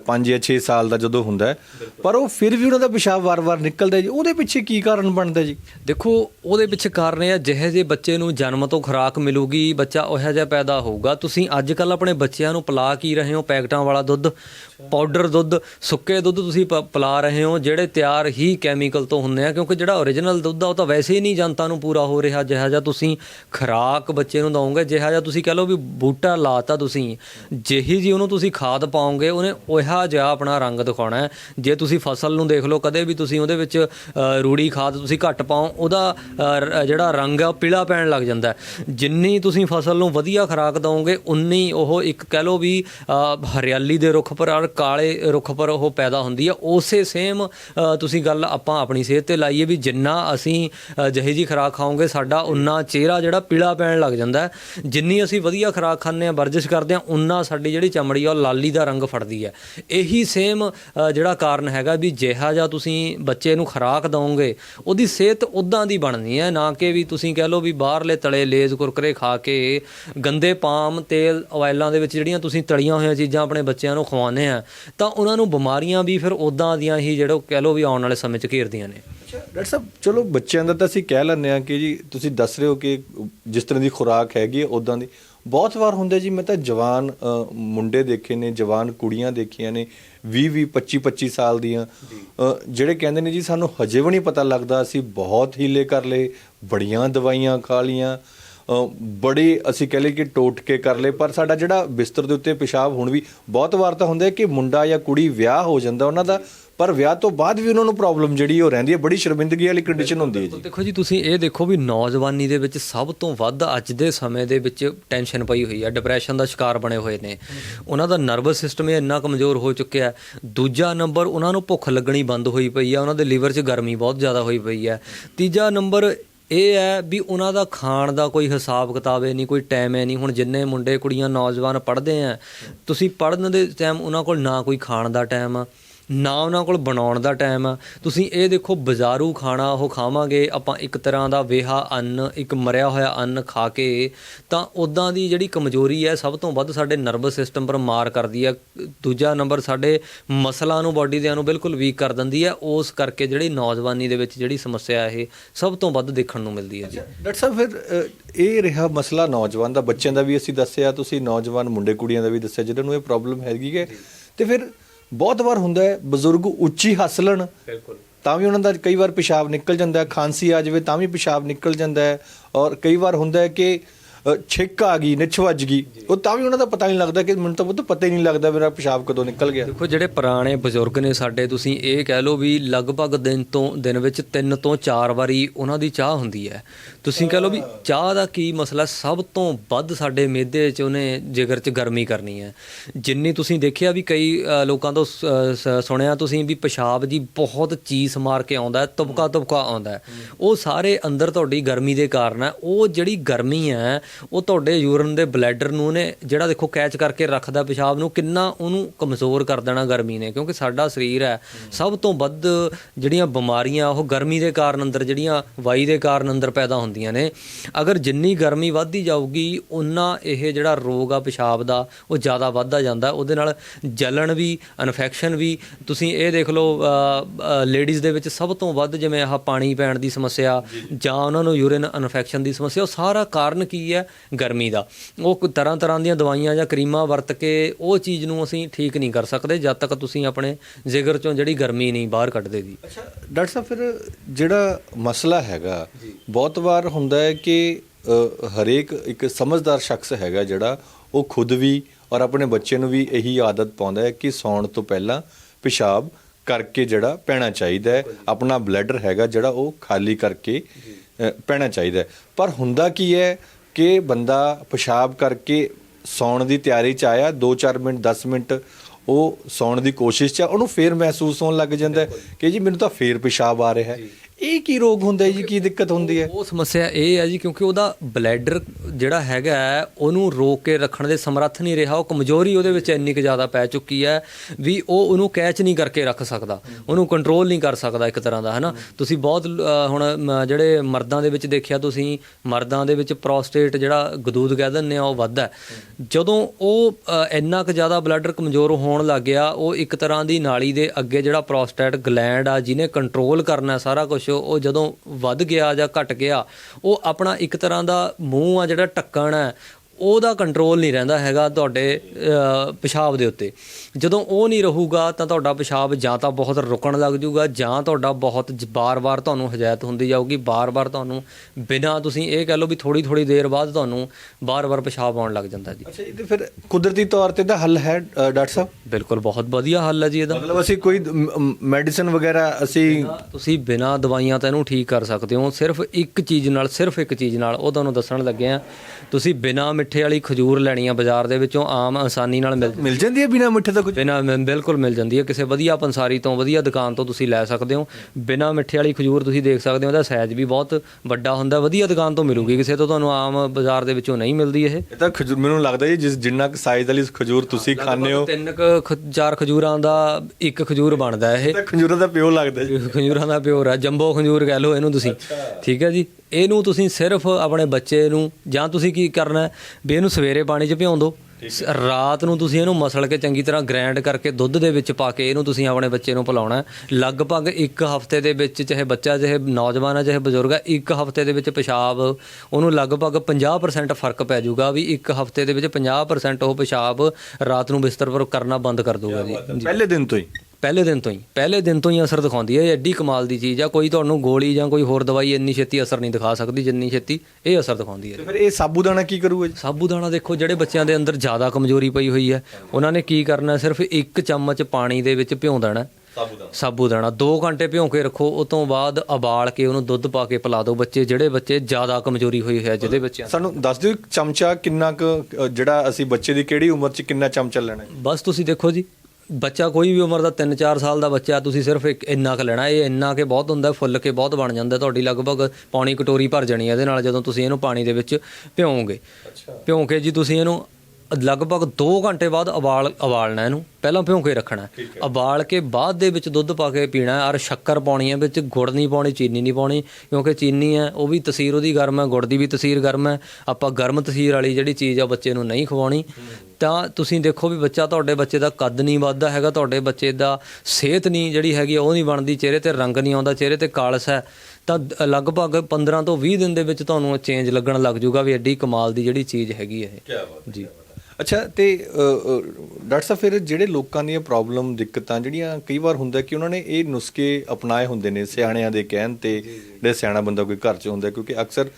5 ਜਾਂ 6 ਸਾਲ ਦਾ ਜਦੋਂ ਹੁੰਦਾ ਪਰ ਉਹ ਫਿਰ ਵੀ ਉਹਨਾਂ ਦਾ ਪਿਸ਼ਾਬ ਵਾਰ-ਵਾਰ ਨਿਕਲਦਾ ਜੀ। ਉਹਦੇ ਪਿੱਛੇ ਕੀ ਕਾਰਨ ਬਣਦਾ ਜੀ? ਦੇਖੋ, ਉਹਦੇ ਪਿੱਛੇ ਕਾਰਨ ਇਹ ਆ ਜਿਹੇ ਜਿਹੇ ਬੱਚੇ ਨੂੰ ਜਨਮ ਤੋਂ ਖੁਰਾਕ ਮਿਲੂਗੀ, ਬੱਚਾ ਉਹੋ ਜਿਹਾ ਪੈਦਾ ਹੋਊਗਾ। ਤੁਸੀਂ ਅੱਜ ਕੱਲ ਆਪਣੇ ਬੱਚਿਆਂ ਨੂੰ ਪਿਲਾ ਕੀ ਰਹੇ ਹੋ? ਪੈਕਟਾਂ ਵਾਲਾ ਦੁੱਧ ਪਾਊਡਰ ਦੁੱਧ, ਸੁੱਕੇ ਦੁੱਧ ਤੁਸੀਂ ਪ- ਪਿਲਾ ਰਹੇ ਹੋ, ਜਿਹੜੇ ਤਿਆਰ ਹੀ ਕੈਮੀਕਲ ਤੋਂ ਹੁੰਦੇ ਆ, ਕਿਉਂਕਿ ਜਿਹੜਾ ਓਰੀਜਨਲ ਦੁੱਧ ਆ, ਉਹ ਤਾਂ ਵੈਸੇ ਹੀ ਨਹੀਂ ਜਨਤਾ ਨੂੰ ਪੂਰਾ ਹੋ ਰਿਹਾ, ਜਿਹਾ ਜਿਹਾ ਤੁਸੀਂ ਖੁਰਾਕ ਬੱਚੇ ਨੂੰ ਦਵੋਗੇ, ਜਿਹਾ ਜਿਹਾ ਤੁਸੀਂ ਕਹ ਲਓ ਵੀ ਬੂਟਾ ਲਾਤਾ ਤੁਸੀਂ, ਜਿਹੀ ਜੀ ਉਹਨੂੰ ਤੁਸੀਂ ਖਾਦ ਪਾਓਗੇ, ਉਹਨੇ ਉਹਹਾ ਜਿਹਾ ਆਪਣਾ ਰੰਗ ਦਿਖਾਉਣਾ ਜੇ ਤੁਸੀਂ ਫਸਲ ਨੂੰ ਦੇਖ ਲਓ, ਕਦੇ ਵੀ ਤੁਸੀਂ ਉਹਦੇ ਵਿੱਚ ਰੂੜੀ ਖਾਦ ਤੁਸੀਂ ਘੱਟ ਪਾਓ, ਉਹਦਾ ਜਿਹੜਾ ਰੰਗ ਆ, ਉਹ ਪੀਲਾ ਪੈਣ ਲੱਗ ਜਾਂਦਾ ਜਿੰਨੀ ਤੁਸੀਂ ਫਸਲ ਨੂੰ ਵਧੀਆ ਖੁਰਾਕ ਦਵੋਗੇ, ਉਨੀ ਉਹ ਇੱਕ ਕਹਿ ਲਓ ਵੀ ਹਰਿਆਲੀ ਦੇ ਰੁੱਖ ਪਰ ਕਾਲੇ ਰੁੱਖ ਪਰ ਉਹ ਪੈਦਾ ਹੁੰਦੀ ਆ ਉਸੇ ਸੇਮ ਤੁਸੀਂ ਗੱਲ ਆਪਾਂ ਆਪਣੀ ਸਿਹਤ ਤੇ ਲਾਈਏ ਵੀ ਜਿੰਨਾ ਅਸੀਂ ਅ, ਜਿਹੇ ਜੀ ਖੁਰਾਕ ਖਾਓਗੇ ਸਾਡਾ ਉਨਾ ਚਿਹਰਾ ਜਿਹੜਾ ਪੀਲਾ ਪੈਣ ਲੱਗ ਜਾਂਦਾ ਜਿੰਨੀ ਅਸੀਂ ਵਧੀਆ ਖੁਰਾਕ ਖਾਂਦੇ ਆ ਵਰਜਿਸ਼ ਕਰਦੇ ਆ ਉਨਾ ਸਾਡੀ ਜਿਹੜੀ ਚਮੜੀ ਆ ਉਹ ਲਾਲੀ ਦਾ ਰੰਗ ਫੜਦੀ ਹੈ। ਇਹੀ ਸੇਮ ਜਿਹੜਾ ਕਾਰਨ ਹੈਗਾ ਵੀ ਜਿਹਾ ਜਿਹਾ ਤੁਸੀਂ ਬੱਚੇ ਨੂੰ ਖੁਰਾਕ ਦਵੋਗੇ ਉਹਦੀ ਸਿਹਤ ਉਦਾਂ ਦੀ ਬਣਨੀ ਹੈ ਨਾ ਕਿ ਵੀ ਤੁਸੀਂ ਕਹਿ ਲਓ ਵੀ ਬਾਹਰਲੇ ਤਲੇ ਲੇਜ਼ ਕੁਰਕਰੇ ਖਾ ਕੇ ਗੰਦੇ ਪਾਮ ਤੇਲ ਆਇਲਾਂ ਦੇ ਵਿੱਚ ਜਿਹੜੀਆਂ ਤੁਸੀਂ ਤਲੀਆਂ ਹੋਈਆਂ ਚੀਜ਼ਾਂ ਆਪਣੇ ਬੱਚਿਆਂ ਨੂੰ ਖਵਾਉਂਦੇ ਆ ਤਾਂ ਉਹਨਾਂ ਨੂੰ ਬਿਮਾਰੀਆਂ ਵੀ ਫਿਰ ਉਦਾਂ ਦੀਆਂ ਹੀ ਜਿਹੜੋ ਕਹਿ ਲਓ ਵੀ ਆਉਣ ਵਾਲੇ ਸਮੇਂ 'ਚ ਘੇਰਦੀਆਂ ਨੇ। ਡਾਕਟਰ ਸਾਹਿਬ ਚਲੋ ਬੱਚਿਆਂ ਦਾ ਤਾਂ ਅਸੀਂ ਕਹਿ ਲੈਂਦੇ ਆ ਕਿ ਜੀ ਤੁਸੀਂ ਦੱਸ ਰਹੇ ਹੋ ਕਿ ਜਿਸ ਤਰ੍ਹਾਂ ਦੀ ਖੁਰਾਕ ਹੈਗੀ ਹੈ ਉਦਾਂ ਦੀ। ਬਹੁਤ ਵਾਰ ਹੁੰਦਾ ਜੀ ਮੈਂ ਤਾਂ ਜਵਾਨ ਮੁੰਡੇ ਦੇਖੇ ਨੇ ਜਵਾਨ ਕੁੜੀਆਂ ਦੇਖੀਆਂ ਨੇ 20 20 25 25 ਸਾਲ ਦੀਆਂ। ਜਿਹੜੇ ਕਹਿੰਦੇ ਨੇ ਜੀ ਸਾਨੂੰ ਹਜੇ ਵੀ ਨਹੀਂ ਪਤਾ ਲੱਗਦਾ ਅਸੀਂ ਬਹੁਤ ਹੀਲੇ ਕਰ ਲਏ ਬੜੀਆਂ ਦਵਾਈਆਂ ਖਾ ਲੀਆਂ ਬੜੇ ਅਸੀਂ ਕਹ ਲਏ ਕਿ ਟੋਟਕੇ ਕਰ ਲਏ ਪਰ ਸਾਡਾ ਜਿਹੜਾ ਬਿਸਤਰ ਦੇ ਉੱਤੇ ਪਿਸ਼ਾਬ ਹੁਣ ਵੀ ਬਹੁਤ ਵਾਰ ਤਾਂ ਹੁੰਦਾ ਹੈ ਕਿ ਮੁੰਡਾ ਜਾਂ ਕੁੜੀ ਵਿਆਹ ਹੋ ਜਾਂਦਾ ਉਹਨਾਂ ਦਾ ਪਰ ਵਿਆਹ ਤੋਂ ਬਾਅਦ ਵੀ ਉਹਨਾਂ ਨੂੰ ਪ੍ਰੋਬਲਮ ਜਿਹੜੀ ਉਹ ਰਹਿੰਦੀ ਹੈ ਬੜੀ ਸ਼ਰਮਿੰਦਗੀ ਵਾਲੀ ਕੰਡੀਸ਼ਨ ਹੁੰਦੀ ਹੈ ਜੀ। ਦੇਖੋ ਜੀ ਤੁਸੀਂ ਇਹ ਦੇਖੋ ਵੀ ਨੌਜਵਾਨੀ ਦੇ ਵਿੱਚ ਸਭ ਤੋਂ ਵੱਧ ਅੱਜ ਦੇ ਸਮੇਂ ਦੇ ਵਿੱਚ ਟੈਨਸ਼ਨ ਪਈ ਹੋਈ ਹੈ ਡਿਪਰੈਸ਼ਨ ਦਾ ਸ਼ਿਕਾਰ ਬਣੇ ਹੋਏ ਨੇ। ਉਹਨਾਂ ਦਾ ਨਰਵਸ ਸਿਸਟਮ ਇਹ ਇੰਨਾ ਕਮਜ਼ੋਰ ਹੋ ਚੁੱਕਿਆ ਹੈ। ਦੂਜਾ ਨੰਬਰ ਉਹਨਾਂ ਨੂੰ ਭੁੱਖ ਲੱਗਣੀ ਬੰਦ ਹੋਈ ਪਈ ਹੈ ਉਹਨਾਂ ਦੇ ਲੀਵਰ 'ਚ ਗਰਮੀ ਬਹੁਤ ਜ਼ਿਆਦਾ ਹੋਈ ਪਈ ਹੈ ਤੀਜਾ ਨੰਬਰ ਇਹ ਹੈ ਵੀ ਉਹਨਾਂ ਦਾ ਖਾਣ ਦਾ ਕੋਈ ਹਿਸਾਬ ਕਿਤਾਬ ਹੈ ਨਹੀਂ, ਕੋਈ ਟਾਈਮ ਹੈ ਨਹੀਂ। ਹੁਣ ਜਿੰਨੇ ਮੁੰਡੇ ਕੁੜੀਆਂ ਨੌਜਵਾਨ ਪੜ੍ਹਦੇ ਆ, ਤੁਸੀਂ ਪੜ੍ਹਨ ਦੇ ਟਾਈਮ ਉਹਨਾਂ ਕੋਲ ਨਾ ਕੋਈ ਖਾਣ ਦਾ ਟਾਈਮ ਆ। ਨਾ ਉਹਨਾਂ ਕੋਲ ਬਣਾਉਣ ਦਾ ਟਾਈਮ ਆ। ਤੁਸੀਂ ਇਹ ਦੇਖੋ, ਬਾਜ਼ਾਰੂ ਖਾਣਾ ਉਹ ਖਾਵਾਂਗੇ, ਆਪਾਂ ਇੱਕ ਤਰ੍ਹਾਂ ਦਾ ਵੇਹਾ ਅੰਨ, ਇੱਕ ਮਰਿਆ ਹੋਇਆ ਅੰਨ ਖਾ ਕੇ, ਤਾਂ ਉਦਾਂ ਦੀ ਜਿਹੜੀ ਕਮਜ਼ੋਰੀ ਹੈ, ਸਭ ਤੋਂ ਵੱਧ ਸਾਡੇ ਨਰਵਸ ਸਿਸਟਮ ਪਰ ਮਾਰ ਕਰਦੀ ਹੈ ਦੂਜਾ ਨੰਬਰ, ਸਾਡੇ ਮਸਲਾਂ ਨੂੰ ਬਾਡੀ ਦੇ ਨੂੰ ਬਿਲਕੁਲ ਵੀਕ ਕਰ ਦਿੰਦੀ ਹੈ ਉਸ ਕਰਕੇ ਜਿਹੜੀ ਨੌਜਵਾਨੀ ਦੇ ਵਿੱਚ ਜਿਹੜੀ ਸਮੱਸਿਆ ਇਹ ਸਭ ਤੋਂ ਵੱਧ ਦੇਖਣ ਨੂੰ ਮਿਲਦੀ ਹੈ ਜੀ। ਡਾਕਟਰ ਸਾਹਿਬ, ਫਿਰ ਇਹ ਰਿਹਾ ਮਸਲਾ ਨੌਜਵਾਨ ਦਾ। ਬੱਚਿਆਂ ਦਾ ਵੀ ਅਸੀਂ ਦੱਸਿਆ, ਤੁਸੀਂ ਨੌਜਵਾਨ ਮੁੰਡੇ ਕੁੜੀਆਂ ਦਾ ਵੀ ਦੱਸਿਆ, ਜਿਹਨਾਂ ਨੂੰ ਇਹ ਪ੍ਰੋਬਲਮ ਹੈਗੀ ਹੈ। ਤੇ ਫਿਰ ਬਹੁਤ ਵਾਰ ਹੁੰਦਾ ਹੈ ਬਜ਼ੁਰਗ ਉੱਚੀ ਹੱਸ ਲੈਣ। ਬਿਲਕੁਲ। ਤਾਂ ਵੀ ਉਹਨਾਂ ਦਾ ਕਈ ਵਾਰ ਪਿਸ਼ਾਬ ਨਿਕਲ ਜਾਂਦਾ ਹੈ ਖਾਂਸੀ ਆ ਜਾਵੇ ਤਾਂ ਵੀ ਪਿਸ਼ਾਬ ਨਿਕਲ ਜਾਂਦਾ ਹੈ। ਔਰ ਕਈ ਵਾਰ ਹੁੰਦਾ ਹੈ ਕਿ ਛਿੱਕ ਆ ਗਈ ਨਿਛ ਵੱਜ ਗਈ। ਉਹ ਤਾਂ ਵੀ ਉਹਨਾਂ ਦਾ ਪਤਾ ਨਹੀਂ ਲੱਗਦਾ ਕਿ ਮੈਨੂੰ ਤਾਂ ਉਹ ਤਾਂ ਪਤਾ ਹੀ ਨਹੀਂ ਲੱਗਦਾ ਮੇਰਾ ਪਿਸ਼ਾਬ ਕਦੋਂ ਨਿਕਲ ਗਿਆ। ਦੇਖੋ ਜਿਹੜੇ ਪੁਰਾਣੇ ਬਜ਼ੁਰਗ ਨੇ ਸਾਡੇ ਤੁਸੀਂ ਇਹ ਕਹਿ ਲਓ ਵੀ ਲਗਭਗ ਦਿਨ ਤੋਂ ਦਿਨ ਵਿੱਚ ਤਿੰਨ ਤੋਂ ਚਾਰ ਵਾਰੀ ਉਹਨਾਂ ਦੀ ਚਾਹ ਹੁੰਦੀ ਹੈ। ਤੁਸੀਂ ਕਹਿ ਲਓ ਵੀ ਚਾਹ ਦਾ ਕੀ ਮਸਲਾ? ਸਭ ਤੋਂ ਵੱਧ ਸਾਡੇ ਮਿਹਦੇ 'ਚ ਉਹਨੇ ਜਿਗਰ 'ਚ ਗਰਮੀ ਕਰਨੀ ਹੈ। ਜਿੰਨੀ ਤੁਸੀਂ ਦੇਖਿਆ ਵੀ ਕਈ ਲੋਕਾਂ ਤੋਂ ਸੁਣਿਆ ਤੁਸੀਂ ਵੀ ਪਿਸ਼ਾਬ ਜੀ ਬਹੁਤ ਚੀਸ ਮਾਰ ਕੇ ਆਉਂਦਾ ਹੈ ਤੁਪਕਾ ਤੁਪਕਾ ਆਉਂਦਾ ਉਹ ਸਾਰੇ ਅੰਦਰ ਤੁਹਾਡੀ ਗਰਮੀ ਦੇ ਕਾਰਨ ਹੈ। ਉਹ ਜਿਹੜੀ ਗਰਮੀ ਹੈ ਉਹ ਤੁਹਾਡੇ ਯੂਰਨ ਦੇ ਬਲੈਡਰ ਨੂੰ ਨੇ ਜਿਹੜਾ ਦੇਖੋ ਕੈਚ ਕਰਕੇ ਰੱਖਦਾ ਪਿਸ਼ਾਬ ਨੂੰ, ਕਿੰਨਾ ਉਹਨੂੰ ਕਮਜ਼ੋਰ ਕਰ ਦੇਣਾ ਗਰਮੀ ਨੇ, ਕਿਉਂਕਿ ਸਾਡਾ ਸਰੀਰ ਹੈ, ਸਭ ਤੋਂ ਵੱਧ ਜਿਹੜੀਆਂ ਬਿਮਾਰੀਆਂ, ਉਹ ਗਰਮੀ ਦੇ ਕਾਰਨ ਅੰਦਰ ਜਿਹੜੀਆਂ ਵਾਈ ਦੇ ਕਾਰਨ ਅੰਦਰ ਪੈਦਾ ਹੁੰਦੀਆਂ ਨੇ। ਅਗਰ ਜਿੰਨੀ ਗਰਮੀ ਵੱਧਦੀ ਜਾਊਗੀ ਉਨਾ ਇਹ ਜਿਹੜਾ ਰੋਗ ਆ ਪਿਸ਼ਾਬ ਦਾ, ਉਹ ਜ਼ਿਆਦਾ ਵੱਧਦਾ ਜਾਂਦਾ। ਉਹਦੇ ਨਾਲ ਜਲਣ ਵੀ ਇਨਫੈਕਸ਼ਨ ਵੀ, ਤੁਸੀਂ ਇਹ ਦੇਖ ਲਓ ਲੇਡੀਜ਼ ਦੇ ਵਿੱਚ ਸਭ ਤੋਂ ਵੱਧ ਜਿਵੇਂ ਆਹ ਪਾਣੀ ਪੈਣ ਦੀ ਸਮੱਸਿਆ ਜਾਂ ਉਹਨਾਂ ਨੂੰ ਯੂਰਿਨ ਇਨਫੈਕਸ਼ਨ ਦੀ ਸਮੱਸਿਆ, ਉਹ ਸਾਰਾ ਕਾਰਨ ਕੀ ਹੈ? ਗਰਮੀ ਦਾ। ਉਹ ਤਰ੍ਹਾਂ ਤਰ੍ਹਾਂ ਦੀਆਂ ਦਵਾਈਆਂ ਜਾਂ ਕਰੀਮਾਂ ਵਰਤ ਕੇ ਉਹ ਚੀਜ਼ ਨੂੰ ਅਸੀਂ ਠੀਕ ਨਹੀਂ ਕਰ ਸਕਦੇ ਜਦ ਤੱਕ ਤੁਸੀਂ ਆਪਣੇ ਜਿਗਰ ਚੋਂ ਜਿਹੜੀ ਗਰਮੀ ਨਹੀਂ ਬਾਹਰ ਕੱਢਦੇ ਦੀ ਅੱਛਾ ਡਾਕਟਰ ਸਾਹਿਬ ਫਿਰ ਜਿਹੜਾ ਮਸਲਾ ਹੈਗਾ ਬਹੁਤ ਵਾਰ ਹੁੰਦਾ ਹੈ ਕਿ ਹਰੇਕ ਇੱਕ ਸਮਝਦਾਰ ਸ਼ਖਸ ਹੈਗਾ ਜਿਹੜਾ ਉਹ ਖੁਦ ਵੀ ਔਰ ਆਪਣੇ ਬੱਚੇ ਨੂੰ ਵੀ ਇਹੀ ਆਦਤ ਪਾਉਂਦਾ ਹੈ ਕਿ ਸੌਣ ਤੋਂ ਪਹਿਲਾਂ ਪਿਸ਼ਾਬ ਕਰਕੇ ਜਿਹੜਾ ਪੈਣਾ ਚਾਹੀਦਾ ਹੈ। ਆਪਣਾ ਬਲੈਡਰ ਹੈਗਾ ਜਿਹੜਾ ਉਹ ਖਾਲੀ ਕਰਕੇ ਪੈਣਾ ਚਾਹੀਦਾ ਹੈ। ਪਰ ਹੁੰਦਾ ਕੀ ਹੈ ਕਿ ਬੰਦਾ ਪਿਸ਼ਾਬ ਕਰਕੇ ਸੌਣ ਦੀ ਤਿਆਰੀ ਚ ਆਇਆ 2-4 ਮਿੰਟ 10 ਮਿੰਟ ਉਹ ਸੌਣ ਦੀ ਕੋਸ਼ਿਸ਼ 'ਚ ਆ, ਉਹਨੂੰ ਫੇਰ ਮਹਿਸੂਸ ਹੋਣ ਲੱਗ ਜਾਂਦਾ ਹੈ ਕਿ ਜੀ ਮੈਨੂੰ ਤਾਂ ਫੇਰ ਪਿਸ਼ਾਬ ਆ ਰਿਹਾ ਹੈ। ਇਹ ਕੀ ਰੋਗ ਹੁੰਦਾ ਹੈ ਜੀ? ਕੀ ਦਿੱਕਤ ਹੁੰਦੀ ਹੈ? ਉਹ ਸਮੱਸਿਆ ਇਹ ਹੈ ਜੀ ਕਿਉਂਕਿ ਉਹਦਾ ਬਲੈਡਰ ਜਿਹੜਾ ਹੈਗਾ ਉਹਨੂੰ ਰੋਕ ਕੇ ਰੱਖਣ ਦੇ ਸਮਰੱਥ ਨਹੀਂ ਰਿਹਾ। ਉਹ ਕਮਜ਼ੋਰੀ ਉਹਦੇ ਵਿੱਚ ਇੰਨੀ ਕੁ ਜ਼ਿਆਦਾ ਪੈ ਚੁੱਕੀ ਹੈ ਵੀ ਉਹ ਉਹਨੂੰ ਕੈਚ ਨਹੀਂ ਕਰਕੇ ਰੱਖ ਸਕਦਾ। ਉਹਨੂੰ ਕੰਟਰੋਲ ਨਹੀਂ ਕਰ ਸਕਦਾ ਇੱਕ ਤਰ੍ਹਾਂ ਦਾ ਹੈਨਾ? ਤੁਸੀਂ ਬਹੁਤ ਹੁਣ ਜਿਹੜੇ ਮਰਦਾਂ ਦੇ ਵਿੱਚ ਦੇਖਿਆ ਤੁਸੀਂ ਮਰਦਾਂ ਦੇ ਵਿੱਚ ਪ੍ਰੋਸਟੇਟ ਜਿਹੜਾ ਗਦੂਦ ਕਹਿ ਦਿੰਦੇ ਆ ਉਹ ਵੱਧਦਾ। ਜਦੋਂ ਉਹ ਇੰਨਾ ਕੁ ਜ਼ਿਆਦਾ ਬਲੱਡਰ ਕਮਜ਼ੋਰ ਹੋਣ ਲੱਗ ਗਿਆ ਉਹ ਇੱਕ ਤਰ੍ਹਾਂ ਦੀ ਨਾਲੀ ਦੇ ਅੱਗੇ ਜਿਹੜਾ ਪ੍ਰੋਸਟੇਟ ਗਲੈਂਡ ਆ ਜਿਹਨੇ ਕੰਟਰੋਲ ਕਰਨਾ ਸਾਰਾ ਕੁਝ ਉਹ ਜਦੋਂ ਵੱਧ ਗਿਆ ਜਾਂ ਘਟ ਗਿਆ, ਉਹ ਆਪਣਾ ਇੱਕ ਤਰ੍ਹਾਂ ਦਾ ਮੂੰਹ ਆ ਜਿਹੜਾ ਢੱਕਣ ਹੈ ਉਹਦਾ ਕੰਟਰੋਲ ਨਹੀਂ ਰਹਿੰਦਾ ਹੈਗਾ ਤੁਹਾਡੇ ਪਿਸ਼ਾਬ ਦੇ ਉੱਤੇ। ਜਦੋਂ ਉਹ ਨਹੀਂ ਰਹੂਗਾ ਤਾਂ ਤੁਹਾਡਾ ਪਿਸ਼ਾਬ ਜਾਂ ਤਾਂ ਬਹੁਤ ਰੁਕਣ ਲੱਗ ਜਾਊਗਾ ਜਾਂ ਤੁਹਾਡਾ ਬਹੁਤ ਬਾਰ-ਬਾਰ ਤੁਹਾਨੂੰ ਹਜਾਇਤ ਹੁੰਦੀ ਜਾਊਗੀ। ਬਾਰ-ਬਾਰ ਤੁਹਾਨੂੰ ਬਿਨਾਂ ਤੁਸੀਂ ਇਹ ਕਹਿ ਲਓ ਵੀ ਥੋੜੀ-ਥੋੜੀ ਦੇਰ ਬਾਅਦ ਤੁਹਾਨੂੰ ਬਾਰ-ਬਾਰ ਪਿਸ਼ਾਬ ਆਉਣ ਲੱਗ ਜਾਂਦਾ ਜੀ। ਅੱਛਾ ਇਹ ਫਿਰ ਕੁਦਰਤੀ ਤੌਰ ਤੇ ਤਾਂ ਹੱਲ ਹੈ ਡਾਕਟਰ ਸਾਹਿਬ? ਬਿਲਕੁਲ ਬਹੁਤ ਵਧੀਆ ਹੱਲ ਹੈ ਜੀ ਇਹਦਾ। ਮਤਲਬ ਅਸੀਂ ਕੋਈ ਮੈਡੀਸਨ ਵਗੈਰਾ ਅਸੀਂ ਤੁਸੀਂ ਬਿਨਾਂ ਦਵਾਈਆਂ ਤਾਂ ਇਹਨੂੰ ਠੀਕ ਕਰ ਸਕਦੇ ਹੋ। ਸਿਰਫ ਇੱਕ ਚੀਜ਼ ਨਾਲ ਸਿਰਫ ਇੱਕ ਚੀਜ਼ ਨਾਲ ਉਹ ਤੁਹਾਨੂੰ ਦੱਸਣ ਲੱਗੇ ਆ। ਤੁਸੀਂ ਬਿਨਾਂ ਮਿੱਠੇ ਵਾਲੀ ਖਜੂਰ ਲੈਣੀ ਆ ਬਾਜ਼ਾਰ ਦੇ ਵਿੱਚੋਂ ਆਮ ਆਸਾਨੀ ਨਾਲ ਮਿਲ ਮਿਲ ਜਾਂਦੀ ਹੈ ਬਿਨਾ ਮਿੱਠੇ ਦਾ ਕੁਝ? ਬਿਨਾਂ ਬਿਲਕੁਲ ਮਿਲ ਜਾਂਦੀ ਹੈ। ਕਿਸੇ ਵਧੀਆ ਪੰਸਾਰੀ ਤੋਂ ਵਧੀਆ ਦੁਕਾਨ ਤੋਂ ਤੁਸੀਂ ਲੈ ਸਕਦੇ ਹੋ। ਬਿਨਾਂ ਮਿੱਠੇ ਵਾਲੀ ਖਜੂਰ ਤੁਸੀਂ ਦੇਖ ਸਕਦੇ ਹੋ ਉਹਦਾ ਸਾਈਜ਼ ਵੀ ਬਹੁਤ ਵੱਡਾ ਹੁੰਦਾ ਵਧੀਆ ਦੁਕਾਨ ਤੋਂ ਮਿਲੂਗੀ ਕਿਸੇ ਤੋਂ ਤੁਹਾਨੂੰ ਆਮ ਬਾਜ਼ਾਰ ਦੇ ਵਿੱਚੋਂ ਨਹੀਂ ਮਿਲਦੀ ਇਹ। ਇਹ ਤਾਂ ਖਜੂਰ ਮੈਨੂੰ ਲੱਗਦਾ ਜੀ ਜਿਸ ਜਿੰਨਾ ਕੁ ਸਾਈਜ਼ ਵਾਲੀ ਖਜੂਰ ਤੁਸੀਂ ਖਾਂਦੇ ਹੋ। ਤਿੰਨ ਕੁ ਖ- ਚਾਰ ਖਜੂਰਾਂ ਦਾ ਇੱਕ ਖਜੂਰ ਬਣਦਾ ਇਹ। ਤਾਂ ਖਜੂਰਾਂ ਦਾ ਪਿਓ ਲੱਗਦਾ ਜੀ। ਖੰਜੂਰਾਂ ਦਾ ਪਿਓਰ ਆ ਜੰਬੋ ਖੰਜੂਰ ਕਹਿ ਲਓ ਇਹਨੂੰ ਤੁਸੀਂ। ਠੀਕ ਹੈ ਜੀ। ਇਹਨੂੰ ਤੁਸੀਂ ਸਿਰਫ ਆਪਣੇ ਬੱਚੇ ਨੂੰ ਜਾਂ ਤੁਸੀਂ ਕੀ ਕਰਨਾ ਹੈ? ਵੀ ਇਹਨੂੰ ਸਵੇਰੇ ਪਾਣੀ 'ਚ ਭਿਉਂ ਦਿਓ ਰਾਤ ਨੂੰ ਤੁਸੀਂ ਇਹਨੂੰ ਮਸਲ ਕੇ ਚੰਗੀ ਤਰ੍ਹਾਂ ਗ੍ਰਾਈਂਡ ਕਰਕੇ ਦੁੱਧ ਦੇ ਵਿੱਚ ਪਾ ਕੇ ਇਹਨੂੰ ਤੁਸੀਂ ਆਪਣੇ ਬੱਚੇ ਨੂੰ ਪਿਲਾਉਣਾ। ਲਗਭਗ ਇੱਕ ਹਫ਼ਤੇ ਦੇ ਵਿੱਚ ਚਾਹੇ ਬੱਚਾ ਚਾਹੇ ਨੌਜਵਾਨ ਹੈ ਚਾਹੇ ਬਜ਼ੁਰਗ ਹੈ ਇੱਕ ਹਫ਼ਤੇ ਦੇ ਵਿੱਚ ਪਿਸ਼ਾਬ ਉਹਨੂੰ ਲਗਭਗ 50% ਫ਼ਰਕ ਪੈ ਜਾਊਗਾ ਵੀ ਇੱਕ ਹਫ਼ਤੇ ਦੇ ਵਿੱਚ 50% ਉਹ ਪਿਸ਼ਾਬ ਰਾਤ ਨੂੰ ਬਿਸਤਰ ਪਰ ਕਰਨਾ ਬੰਦ ਕਰ ਦਊਗਾ ਜੀ। ਪਹਿਲੇ ਦਿਨ ਤੋਂ ਹੀ। ਪਹਿਲੇ ਦਿਨ ਤੋਂ ਹੀ ਪਹਿਲੇ ਦਿਨ ਤੋਂ ਹੀ ਅਸਰ ਦਿਖਾਉਂਦੀ ਹੈ ਇਹ ਐਡੀ ਕਮਾਲ ਦੀ ਚੀਜ਼ ਆ ਕੋਈ ਤੁਹਾਨੂੰ ਗੋਲੀ ਜਾਂ ਕੋਈ ਹੋਰ ਦਵਾਈ ਇੰਨੀ ਛੇਤੀ ਅਸਰ ਨਹੀਂ ਦਿਖਾ ਸਕਦੀ ਜਿੰਨੀ ਛੇਤੀ ਇਹ ਅਸਰ ਦਿਖਾਉਂਦੀ ਹੈ। ਤੇ ਫਿਰ ਇਹ ਸਾਬੂਦਾਨਾ ਕੀ ਕਰੂਗਾ ਜੀ? ਸਾਬੂਦਾਣਾ ਦੇਖੋ ਜਿਹੜੇ ਬੱਚਿਆਂ ਦੇ ਅੰਦਰ ਜ਼ਿਆਦਾ ਕਮਜ਼ੋਰੀ ਪਈ ਹੋਈ ਹੈ ਉਹਨਾਂ ਨੇ ਕੀ ਕਰਨਾ ਸਿਰਫ ਇੱਕ ਚਮਚ ਪਾਣੀ ਦੇ ਵਿੱਚ ਭਿਉਂ ਦੇਣਾ। ਸਾਬੂਦਾਨਾ ਸਾਬੂਦਾਣਾ 2 ਘੰਟੇ ਭਿਉਂ ਕੇ ਰੱਖੋ ਉਸ ਤੋਂ ਬਾਅਦ ਉਬਾਲ ਕੇ ਉਹਨੂੰ ਦੁੱਧ ਪਾ ਕੇ ਪਿਲਾ ਦਿਓ ਬੱਚੇ ਜਿਹੜੇ ਬੱਚੇ ਜ਼ਿਆਦਾ ਕਮਜ਼ੋਰੀ ਹੋਈ ਹੈ ਜਿਹਦੇ ਬੱਚਿਆਂ ਸਾਨੂੰ ਦੱਸ ਦਿਓ ਚਮਚਾ ਕਿੰਨਾ ਕੁ ਜਿਹੜਾ ਅਸੀਂ ਬੱਚੇ ਦੀ ਕਿਹੜੀ ਉਮਰ 'ਚ ਕਿੰਨਾ ਚਮਚਾ ਲੈਣਾ ਬਸ ਤੁਸੀਂ ਦੇਖੋ ਜੀ ਬੱਚਾ ਕੋਈ ਵੀ ਉਮਰ ਦਾ 3-4 ਸਾਲ ਦਾ ਬੱਚਾ ਤੁਸੀਂ ਸਿਰਫ ਇੱਕ ਇੰਨਾ ਕੁ ਲੈਣਾ ਇਹ ਇੰਨਾ ਕਿ ਬਹੁਤ ਹੁੰਦਾ ਫੁੱਲ ਕੇ ਬਹੁਤ ਬਣ ਜਾਂਦਾ ਤੁਹਾਡੀ ਲਗਭਗ ਪੌਣੀ ਕਟੋਰੀ ਭਰ ਜਾਣੀ ਹੈ ਇਹਦੇ ਨਾਲ ਜਦੋਂ ਤੁਸੀਂ ਇਹਨੂੰ ਪਾਣੀ ਦੇ ਵਿੱਚ ਭਿਓਂਗੇ ਭਿਉਂ ਕੇ ਜੀ ਤੁਸੀਂ ਇਹਨੂੰ ਲਗਭਗ 2 ਘੰਟੇ ਬਾਅਦ ਉਬਾਲ ਉਬਾਲਣਾ ਇਹਨੂੰ। ਪਹਿਲਾਂ ਭਿਉਂ ਕੇ ਰੱਖਣਾ। ਉਬਾਲ ਕੇ ਬਾਅਦ ਦੇ ਵਿੱਚ ਦੁੱਧ ਪਾ ਕੇ ਪੀਣਾ ਔਰ ਸ਼ੱਕਰ ਪਾਉਣੀ ਹੈ ਵਿੱਚ ਗੁੜ ਨਹੀਂ ਪਾਉਣੀ ਚੀਨੀ ਨਹੀਂ ਪਾਉਣੀ ਕਿਉਂਕਿ ਚੀਨੀ ਹੈ ਉਹ ਵੀ ਤਸੀਰ ਉਹਦੀ ਗਰਮ ਹੈ ਗੁੜ ਦੀ ਵੀ ਤਸੀਰ ਗਰਮ ਹੈ। ਆਪਾਂ ਗਰਮ ਤਸੀਰ ਵਾਲੀ ਜਿਹੜੀ ਚੀਜ਼ ਆ ਬੱਚੇ ਨੂੰ ਨਹੀਂ ਖਵਾਉਣੀ। ਤਾਂ ਤੁਸੀਂ ਦੇਖੋ ਵੀ ਬੱਚਾ ਤੁਹਾਡੇ ਬੱਚੇ ਦਾ ਕੱਦ ਨਹੀਂ ਵੱਧਦਾ ਹੈਗਾ ਤੁਹਾਡੇ ਬੱਚੇ ਦਾ ਸਿਹਤ ਨਹੀਂ ਜਿਹੜੀ ਹੈਗੀ ਉਹ ਨਹੀਂ ਬਣਦੀ। ਚਿਹਰੇ ਤੇ ਰੰਗ ਨਹੀਂ ਆਉਂਦਾ ਚਿਹਰੇ ਤੇ ਕਾਲਸ ਹੈ। ਤਾਂ ਲਗਭਗ 15 ਤੋਂ 20 ਦਿਨ ਦੇ ਵਿੱਚ ਤੁਹਾਨੂੰ ਚੇਂਜ ਲੱਗਣ ਲੱਗ ਜਾਊਗਾ ਵੀ ਐਡੀ ਕਮਾਲ ਦੀ ਜਿਹੜੀ ਚੀਜ਼ ਹੈਗੀ ਹੈ ਜੀ। ਅੱਛਾ ਤੇ ਡਾਕਟਰ ਸਾਹਿਬ ਫਿਰ ਜਿਹੜੇ ਲੋਕਾਂ ਦੀਆਂ ਪ੍ਰੋਬਲਮ ਦਿੱਕਤਾਂ ਜਿਹੜੀਆਂ ਕਈ ਵਾਰ ਹੁੰਦਾ ਕਿ ਉਹਨਾਂ ਨੇ ਇਹ ਨੁਸਖੇ ਅਪਣਾਏ ਹੁੰਦੇ ਨੇ ਸਿਆਣਿਆਂ ਦੇ ਕਹਿਣ ਤੇ ਜਿਹੜੇ ਸਿਆਣਾ ਬੰਦਾ ਕੋਈ ਘਰ 'ਚ ਹੁੰਦਾ ਕਿਉਂਕਿ ਅਕਸਰ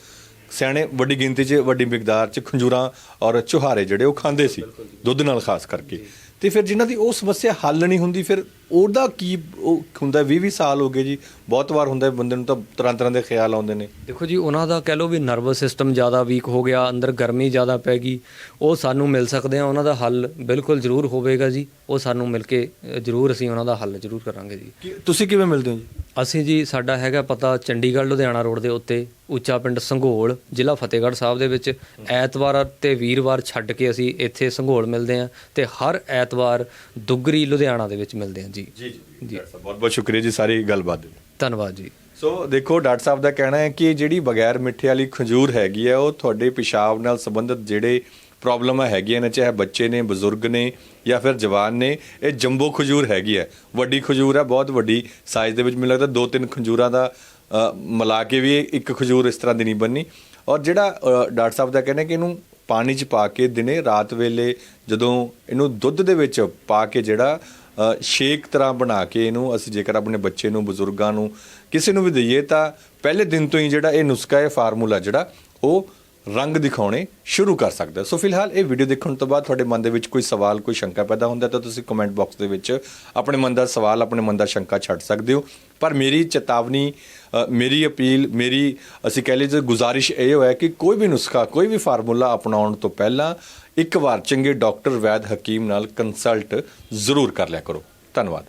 ਸਿਆਣੇ ਵੱਡੀ ਗਿਣਤੀ 'ਚ ਵੱਡੀ ਮਿਕਦਾਰ 'ਚ ਖੰਜੂਰਾਂ ਔਰ ਚੁਹਾਰੇ ਜਿਹੜੇ ਉਹ ਖਾਂਦੇ ਸੀ ਦੁੱਧ ਨਾਲ ਖਾਸ ਕਰਕੇ। ਤੇ ਫਿਰ ਜਿਨ੍ਹਾਂ ਦੀ ਉਹ ਸਮੱਸਿਆ ਹੱਲ ਨਹੀਂ ਹੁੰਦੀ ਫਿਰ ਉਹਦਾ ਕੀ ਉਹ ਹੁੰਦਾ 20 20 ਸਾਲ ਹੋ ਗਏ ਜੀ ਬਹੁਤ ਵਾਰ ਹੁੰਦਾ ਬੰਦੇ ਨੂੰ ਤਾਂ ਤਰ੍ਹਾਂ ਤਰ੍ਹਾਂ ਦੇ ਖਿਆਲ ਆਉਂਦੇ ਨੇ। ਦੇਖੋ ਜੀ ਉਹਨਾਂ ਦਾ ਕਹਿ ਲਓ ਵੀ ਨਰਵਸ ਸਿਸਟਮ ਜ਼ਿਆਦਾ ਵੀਕ ਹੋ ਗਿਆ ਅੰਦਰ ਗਰਮੀ ਜ਼ਿਆਦਾ ਪੈ ਗਈ ਉਹ ਸਾਨੂੰ ਮਿਲ ਸਕਦੇ ਆ ਉਹਨਾਂ ਦਾ ਹੱਲ ਬਿਲਕੁਲ ਜ਼ਰੂਰ ਹੋਵੇਗਾ ਜੀ ਉਹ ਸਾਨੂੰ ਮਿਲ ਕੇ ਜ਼ਰੂਰ ਅਸੀਂ ਉਹਨਾਂ ਦਾ ਹੱਲ ਜ਼ਰੂਰ ਕਰਾਂਗੇ ਜੀ। ਤੁਸੀਂ ਕਿਵੇਂ ਮਿਲਦੇ ਹੋ ਜੀ? ਅਸੀਂ ਜੀ ਸਾਡਾ ਹੈਗਾ ਪਤਾ ਚੰਡੀਗੜ੍ਹ ਲੁਧਿਆਣਾ ਰੋਡ ਦੇ ਉੱਤੇ ਉੱਚਾ ਪਿੰਡ ਸੰਘੋਲ ਜ਼ਿਲ੍ਹਾ ਫਤਿਹਗੜ੍ਹ ਸਾਹਿਬ ਦੇ ਵਿੱਚ। ਐਤਵਾਰ ਤੇ ਵੀਰਵਾਰ ਛੱਡ ਕੇ ਅਸੀਂ ਇੱਥੇ ਸੰਘੋਲ ਮਿਲਦੇ ਹਾਂ ਤੇ ਹਰ ਐਤਵਾਰ ਦੁੱਗਰੀ ਲੁਧਿਆਣਾ ਦੇ ਵਿੱਚ ਮਿਲਦੇ ਹਾਂ ਜੀ। ਜੀ। ਜੀ ਬਹੁਤ ਬਹੁਤ ਸ਼ੁਕਰੀਆ ਜੀ ਸਾਰੀ ਗੱਲਬਾਤ ਦੇ ਲਈ। ਧੰਨਵਾਦ ਜੀ। ਸੋ ਦੇਖੋ ਡਾਕਟਰ ਸਾਹਿਬ ਦਾ ਕਹਿਣਾ ਹੈ ਕਿ ਜਿਹੜੀ ਬਗੈਰ ਮਿੱਠੇ ਵਾਲੀ ਖਜੂਰ ਹੈਗੀ ਹੈ ਉਹ ਤੁਹਾਡੇ ਪਿਸ਼ਾਬ ਨਾਲ ਸੰਬੰਧਿਤ ਜਿਹੜੇ ਪ੍ਰੋਬਲਮਾਂ ਹੈਗੀਆਂ ਨੇ ਚਾਹੇ ਬੱਚੇ ਨੇ ਬਜ਼ੁਰਗ ਨੇ ਜਾਂ ਫਿਰ ਜਵਾਨ ਨੇ ਇਹ ਜੰਬੋ ਖਜੂਰ ਹੈਗੀ ਹੈ। ਵੱਡੀ ਖਜੂਰ ਹੈ ਬਹੁਤ ਵੱਡੀ ਸਾਈਜ਼ ਦੇ ਵਿੱਚ ਮੈਨੂੰ ਲੱਗਦਾ ਦੋ ਤਿੰਨ ਖਜੂਰਾਂ ਦਾ ਮਿਲਾ ਕੇ ਵੀ ਇੱਕ ਖਜੂਰ ਇਸ ਤਰ੍ਹਾਂ ਦੀ ਨਹੀਂ ਬੰਨੀ ਔਰ ਜਿਹੜਾ ਡਾਕਟਰ ਸਾਹਿਬ ਦਾ ਕਹਿਣਾ ਕਿ ਇਹਨੂੰ ਪਾਣੀ 'ਚ ਪਾ ਕੇ ਦਿਨੇ ਰਾਤ ਵੇਲੇ ਜਦੋਂ ਇਹਨੂੰ ਦੁੱਧ ਦੇ ਵਿੱਚ ਪਾ ਕੇ ਜਿਹੜਾ ਸ਼ੇਕ ਤਰ੍ਹਾਂ ਬਣਾ ਕੇ ਇਹਨੂੰ ਅਸੀਂ ਜੇਕਰ ਆਪਣੇ ਬੱਚੇ ਨੂੰ, ਬਜ਼ੁਰਗਾਂ ਨੂੰ ਕਿਸੇ ਨੂੰ ਵੀ ਦਈਏ ਤਾਂ ਪਹਿਲੇ ਦਿਨ ਤੋਂ ਹੀ ਜਿਹੜਾ ਇਹ ਨੁਸਖਾ, ਇਹ ਫਾਰਮੂਲਾ ਜਿਹੜਾ ਉਹ ਰੰਗ ਦਿਖਾਉਣੇ ਸ਼ੁਰੂ ਕਰ ਸਕਦਾ ਸੋ ਫਿਲਹਾਲ ਇਹ ਵੀਡੀਓ ਦੇਖਣ ਤੋਂ ਬਾਅਦ ਤੁਹਾਡੇ ਮਨ ਦੇ ਵਿੱਚ ਕੋਈ ਸਵਾਲ, ਕੋਈ ਸ਼ੰਕਾ ਪੈਦਾ ਹੁੰਦਾ ਤਾਂ ਤੁਸੀਂ ਕਮੈਂਟ ਬਾਕਸ ਦੇ ਵਿੱਚ ਆਪਣੇ ਮਨ ਦਾ ਸਵਾਲ, ਆਪਣੇ ਮਨ ਦਾ ਸ਼ੰਕਾ ਛੱਡ ਸਕਦੇ ਹੋ। ਪਰ ਮੇਰੀ ਚੇਤਾਵਨੀ ਮੇਰੀ ਅਪੀਲ, ਮੇਰੀ, ਅਸੀਂ ਕਹਿ ਲਈਏ ਗੁਜ਼ਾਰਿਸ਼ ਇਹ ਹੋਇਆ ਕਿ ਕੋਈ ਵੀ ਨੁਸਖਾ, ਕੋਈ ਵੀ ਫਾਰਮੂਲਾ ਅਪਣਾਉਣ ਤੋਂ ਪਹਿਲਾਂ ਇੱਕ ਵਾਰ ਚੰਗੇ ਡਾਕਟਰ ਵੈਦ ਹਕੀਮ ਨਾਲ ਕੰਸਲਟ ਜ਼ਰੂਰ ਕਰ ਲਿਆ ਕਰੋ। ਧੰਨਵਾਦ।